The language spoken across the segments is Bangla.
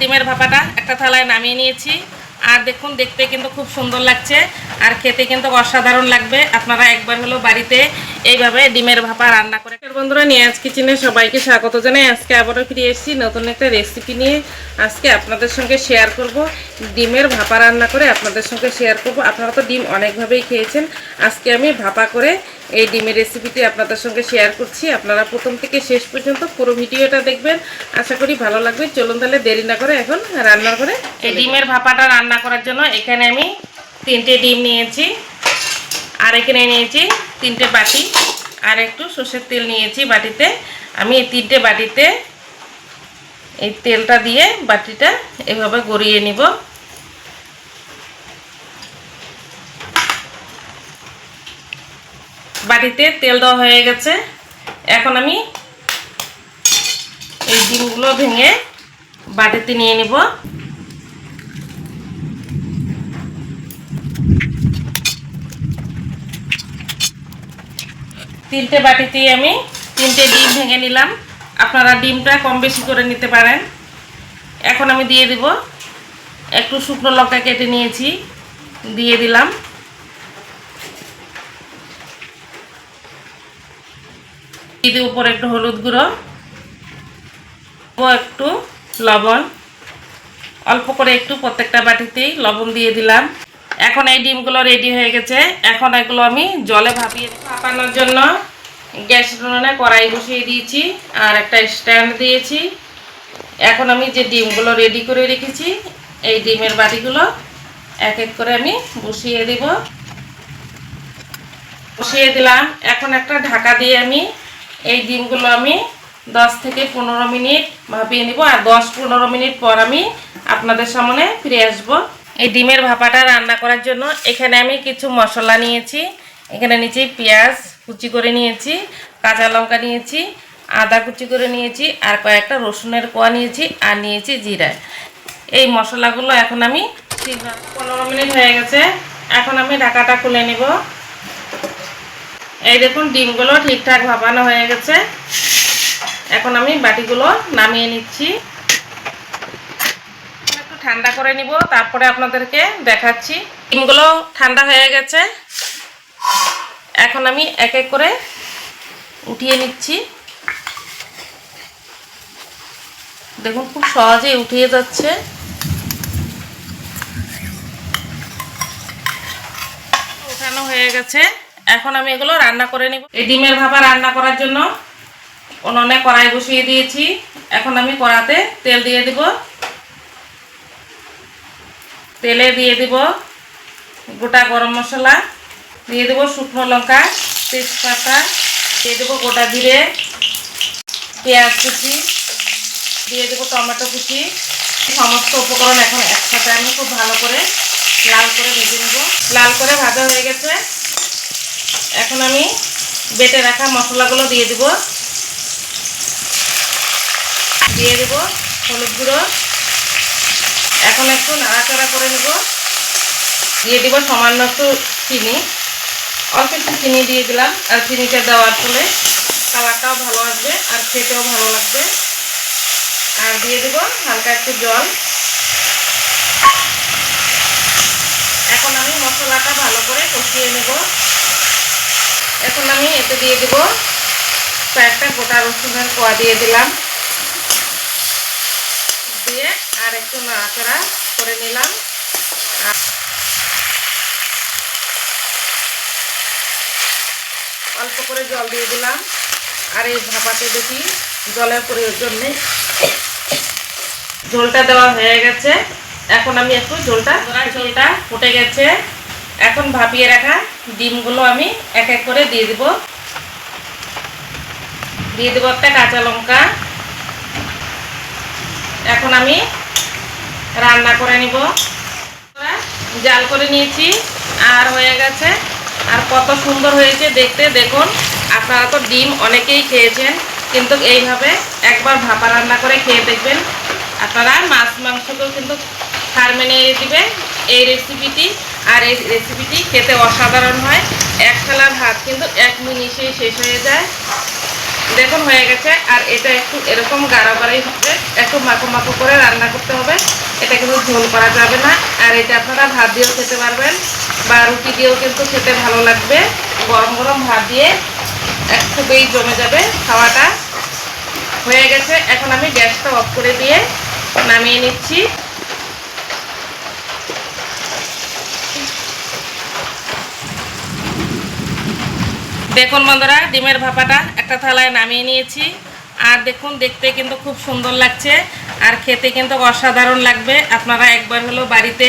ডিমের ভাপাটা একটা থালায় নামিয়ে নিয়েছি। আর দেখুন, দেখতে কিন্তু খুব সুন্দর লাগছে আর খেতে কিন্তু অসাধারণ লাগবে। আপনারা একবার হলো বাড়িতে এইভাবে ডিমের ভাপা রান্না করে বন্ধুরা, নিয়াজ কিচেনে সবাইকে স্বাগত জানাই। আজকে আবারও ফিরে এসেছি নতুন একটা রেসিপি নিয়ে। আজকে আপনাদের সঙ্গে শেয়ার করব ডিমের ভাপা রান্না করে আপনাদের সঙ্গে শেয়ার করব। আপনারা তো ডিম অনেকভাবেই খেয়েছেন। আজকে আমি ভাপা করে এই ডিমের রেসিপিটি আপনাদের সঙ্গে শেয়ার করছি। আপনারা প্রথম থেকে শেষ পর্যন্ত পুরো ভিডিওটা দেখবেন। আশা করি ভালো লাগবে। চলুন তাহলে দেরি না করে এখন রান্না করে এই ডিমের ভাপাটা রান্না করার জন্য এখানে আমি তিনটে ডিম নিয়েছি আর এখানে নিয়েছি তিনটে বাটি আর একটু সর্ষের তেল নিয়েছি বাটিতে। আমি এই তিনটে বাটিতে এই তেলটা দিয়ে বাটিটা এভাবে গড়িয়ে নিব। বাটিতে তেল দেওয়া হয়ে গেছে। এখন আমি এই ডিমগুলো ভেঙে বাটিতে নিয়ে নিব। তিনটে বাটিতেই আমি তিনটে ডিম ভেঙে নিলাম। আপনারা ডিমটা কম বেশি করে নিতে পারেন। এখন আমি দিয়ে দিব। একটু শুকনো লঙ্কা কেটে নিয়েছি। দিয়ে দিলাম। দিয়ে উপরে একটু হলুদ গুঁড়ো। একটু লবণ। অল্প করে একটু প্রত্যেকটা বাটিতেই লবণ দিয়ে দিলাম। এখন এই ডিমগুলো রেডি হয়ে গেছে। এখন এগুলো আমি জলে ভাপিয়ে ভাপানোর জন্য। গ্যাস উনুনে কড়াই বসিয়ে দিয়েছি আর একটা স্ট্যান্ড দিয়েছি। এখন আমি যে ডিমগুলো রেডি করে রেখেছি, এই ডিমের বাটিগুলো এক এক করে আমি বসিয়ে দিব। বসিয়ে দিলাম। এখন একটা ঢাকা দিয়ে আমি এই ডিমগুলো আমি দশ থেকে পনেরো মিনিট ভাপিয়ে নিব আর দশ পনেরো মিনিট পর আমি আপনাদের সামনে ফিরে আসব। এই ডিমের ভাপাটা রান্না করার জন্য এখানে আমি কিছু মশলা নিয়েছি। এখানে নিচে পেঁয়াজ কুচি করে নিয়েছি, কাঁচা লঙ্কা নিয়েছি, আদা কুচি করে নিয়েছি আর কয়েকটা রসুনের কোয়া নিয়েছি আর নিয়েছি জিরা। এই মশলাগুলো এখন আমি পনেরো মিনিট হয়ে গেছে। এখন আমি ঢাকাটা খুলে নিব। এই দেখুন, ডিমগুলো ঠিকঠাক ভাপানো হয়ে গেছে। এখন আমি বাটিগুলো নামিয়ে নিচ্ছি। একটু ঠান্ডা করে নিব, তারপরে আপনাদেরকে দেখাচ্ছি। ডিমগুলো ঠান্ডা হয়ে গেছে। এখন আমি এক এক করে উঠিয়ে নিচ্ছি। দেখুন, খুব সহজেই উঠিয়ে যাচ্ছে। উঠানো হয়ে গেছে। এখন আমি এগুলো রান্না করে নিব। এই ডিমের ভাপা রান্না করার জন্য উনুনে কড়াই বসিয়ে দিয়েছি। এখন আমি কড়াতে তেল দিয়ে দিব। তেলে দিয়ে দিব গোটা গরম মশলা, দিয়ে দেবো শুকনো লঙ্কা, তেজপাতা, দিয়ে দেবো গোটা জিরে, পেঁয়াজ কুচি, দিয়ে দেবো টমেটো কুচি। সমস্ত উপকরণ এখন একসাথে আমি খুব ভালো করে লাল করে ভেজে নেব। লাল করে ভাজা হয়ে গেছে। এখন আমি বেটে রাখা মশলাগুলো দিয়ে দিব। দিয়ে দেব হলুদ গুঁড়ো। এখন একটু নাড়াচাড়া করে নেব। দিয়ে দিব সামান্য একটু চিনি। অল্প একটু চিনি দিয়ে দিলাম, আর চিনিটা দেওয়ার ফলে কালারটাও ভালো আসবে আর খেতেও ভালো লাগবে। আর দিয়ে দেব হালকা একটু জল। এখন আমি মশলাটা ভালো করে কষিয়ে নেব। এখন আমি এতে দিয়ে দেব কয়েকটা গোটা রসুনের কোয়া দিয়ে দিলাম। দিয়ে আর একটু নাড়াচাড়া করে নিলাম। অল্প করে জল দিয়ে দিলাম। আর এই ভাপাতে দেখি জলের প্রয়োজন নেই। ঝোলটা দেওয়া হয়ে গেছে। এখন আমি একটু ঝোলটা ঝোলটা ফুটে গেছে। এখন ভাপিয়ে রাখা ডিমগুলো আমি এক এক করে দিয়ে দিব। দিয়ে দেবো একটা কাঁচা লঙ্কা। এখন আমি রান্না করে নিব। জাল করে নিয়েছি, আর হয়ে গেছে। আর কত সুন্দর হয়েছে দেখতে, দেখুন। আপনারা তো ডিম অনেকেই খেয়েছেন, কিন্তু এইভাবে একবার ভাপা রান্না করে খেয়ে দেখবেন। আপনারা মাছ মাংসকেও কিন্তু হার মেনে দিবে এই রেসিপিটি আর এই রেসিপিটি খেতে অসাধারণ হয়। এক থালার ভাত কিন্তু এক মিনিটেই শেষ হয়ে যায়। দেখুন, হয়ে গেছে। আর এটা একটু এরকম গাঢ়ই হবে। একটু মাখো মাখো করে রান্না করতে হবে। এটা কিন্তু ঝোল করা যাবে না। আর এটা আপনারা ভাত দিয়েও খেতে পারবেন। বা রুটি দিয়েও কিন্তু খেতে ভালো লাগবে। গরম গরম ভাত দিয়ে একটুকুই জমে যাবে খাওয়াটা। হয়ে গেছে। এখন আমি গ্যাসটা অফ করে দিয়ে নামিয়ে নিচ্ছি। দেখুন বন্ধুরা, ডিমের ভাপাটা একটা থালায় নামিয়ে নিয়েছি। আর দেখুন, দেখতে কিন্তু খুব সুন্দর লাগছে। আর খেতে কিন্তু অসাধারণ লাগবে। আপনারা একবার হলো বাড়িতে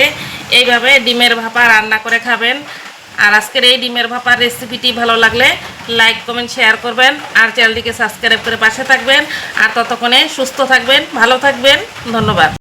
এইভাবে ডিমের ভাপা রান্না করে খাবেন। আর আজকের এই ডিমের ভাপার রেসিপিটি ভালো লাগলে লাইক কমেন্ট শেয়ার করবেন। আর চ্যানেলটিকে সাবস্ক্রাইব করে পাশে থাকবেন। আর ততক্ষণে সুস্থ থাকবেন, ভালো থাকবেন। ধন্যবাদ।